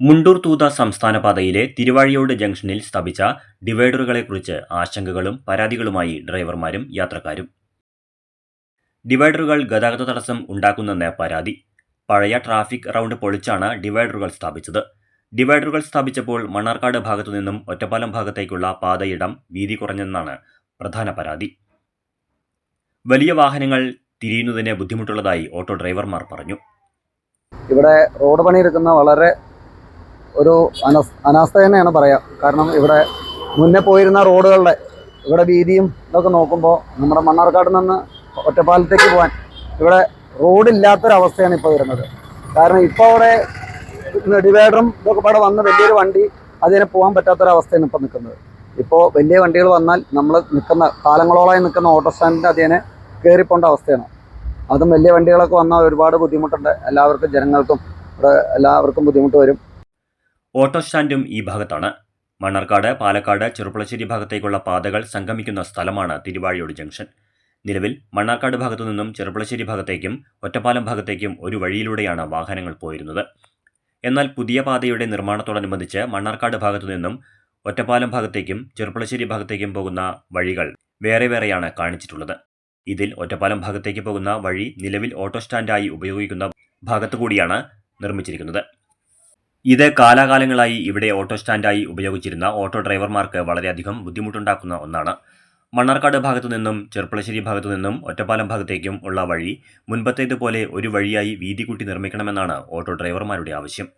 മുണ്ടൂർ തൂത സംസ്ഥാന പാതയിലെ തിരുവാഴിയോട് ജംഗ്ഷനിൽ സ്ഥാപിച്ച ഡിവൈഡറുകളെക്കുറിച്ച് ആശങ്കകളും പരാതികളുമായി ഡ്രൈവർമാരും യാത്രക്കാരും. ഡിവൈഡറുകൾ ഗതാഗത തടസ്സം ഉണ്ടാക്കുന്നെന്ന് പരാതി. പഴയ ട്രാഫിക് റൗണ്ട് പൊളിച്ചാണ് ഡിവൈഡറുകൾ സ്ഥാപിച്ചത്. ഡിവൈഡറുകൾ സ്ഥാപിച്ചപ്പോൾ മണ്ണാർക്കാട് ഭാഗത്തു നിന്നും ഒറ്റപ്പാലം ഭാഗത്തേക്കുള്ള പാതയിടം വീതി കുറഞ്ഞെന്നാണ് പ്രധാന പരാതി. വലിയ വാഹനങ്ങൾ തിരിയുന്നതിന് ബുദ്ധിമുട്ടുള്ളതായി ഓട്ടോ ഡ്രൈവർമാർ പറഞ്ഞു. ഇവിടെ റോഡ് പണിയെടുക്കുന്ന വളരെ ഒരു അനസ് അനാസ്ഥ തന്നെയാണ് പറയാം. കാരണം ഇവിടെ മുന്നേ പോയിരുന്ന റോഡുകളുടെ ഇവിടെ വീതിയും ഇതൊക്കെ നോക്കുമ്പോൾ നമ്മുടെ മണ്ണാർക്കാട് നിന്ന് ഒറ്റപ്പാലത്തേക്ക് പോകാൻ ഇവിടെ റോഡില്ലാത്തൊരവസ്ഥയാണ് ഇപ്പോൾ വരുന്നത്. കാരണം ഇപ്പോൾ അവിടെ ഡിവൈഡറും ഇതൊക്കെ പാടെ വന്ന വലിയൊരു വണ്ടി അതിനെ പോകാൻ പറ്റാത്തൊരവസ്ഥയാണ് ഇപ്പോൾ നിൽക്കുന്നത് ഇപ്പോൾ വലിയ വണ്ടികൾ വന്നാൽ നമ്മൾ നിൽക്കുന്ന കാലങ്ങളോളമായി നിൽക്കുന്ന ഓട്ടോ സ്റ്റാൻഡിന്റെ അതിനെ കയറിപ്പോണ്ട അവസ്ഥയാണ്. അതും വലിയ വണ്ടികളൊക്കെ വന്നാൽ ഒരുപാട് ബുദ്ധിമുട്ടുണ്ട്. എല്ലാവർക്കും ജനങ്ങൾക്കും ഇവിടെ എല്ലാവർക്കും ബുദ്ധിമുട്ട് വരും. ഓട്ടോ സ്റ്റാൻഡും ഈ ഭാഗത്താണ്. മണ്ണാർക്കാട് പാലക്കാട് ചെറുപ്പളശ്ശേരി ഭാഗത്തേക്കുള്ള പാതകൾ സംഗമിക്കുന്ന സ്ഥലമാണ് തിരുവാഴിയോട് ജംഗ്ഷൻ. നിലവിൽ മണ്ണാർക്കാട് ഭാഗത്തു നിന്നും ചെറുപ്പളശ്ശേരി ഭാഗത്തേക്കും ഒറ്റപ്പാലം ഭാഗത്തേക്കും ഒരു വഴിയിലൂടെയാണ് വാഹനങ്ങൾ പോയിരുന്നത്. എന്നാൽ പുതിയ പാതയുടെ നിർമ്മാണത്തോടനുബന്ധിച്ച് മണ്ണാർക്കാട് ഭാഗത്തു നിന്നും ഒറ്റപ്പാലം ഭാഗത്തേക്കും ചെറുപ്പളശ്ശേരി ഭാഗത്തേക്കും പോകുന്ന വഴികൾ വേറെ വേറെയാണ് കാണിച്ചിട്ടുള്ളത്. ഇതിൽ ഒറ്റപ്പാലം ഭാഗത്തേക്ക് പോകുന്ന വഴി നിലവിൽ ഓട്ടോ സ്റ്റാൻഡായി ഉപയോഗിക്കുന്ന ഭാഗത്തുകൂടിയാണ് നിർമ്മിച്ചിരിക്കുന്നത്. ഇത് കാലാകാലങ്ങളായി ഇവിടെ ഓട്ടോ സ്റ്റാൻഡായി ഉപയോഗിച്ചിരുന്ന ഓട്ടോ ഡ്രൈവർമാർക്ക് വളരെയധികം ബുദ്ധിമുട്ടുണ്ടാക്കുന്ന ഒന്നാണ്. മണ്ണാർക്കാട് ഭാഗത്തു നിന്നും ചെർപ്പളശ്ശേരി ഭാഗത്തു നിന്നും ഒറ്റപ്പാലം ഭാഗത്തേക്കും ഉള്ള വഴി മുൻപത്തേതുപോലെ ഒരു വഴിയായി വീതി കൂട്ടി നിർമ്മിക്കണമെന്നാണ് ഓട്ടോ ഡ്രൈവർമാരുടെ ആവശ്യം.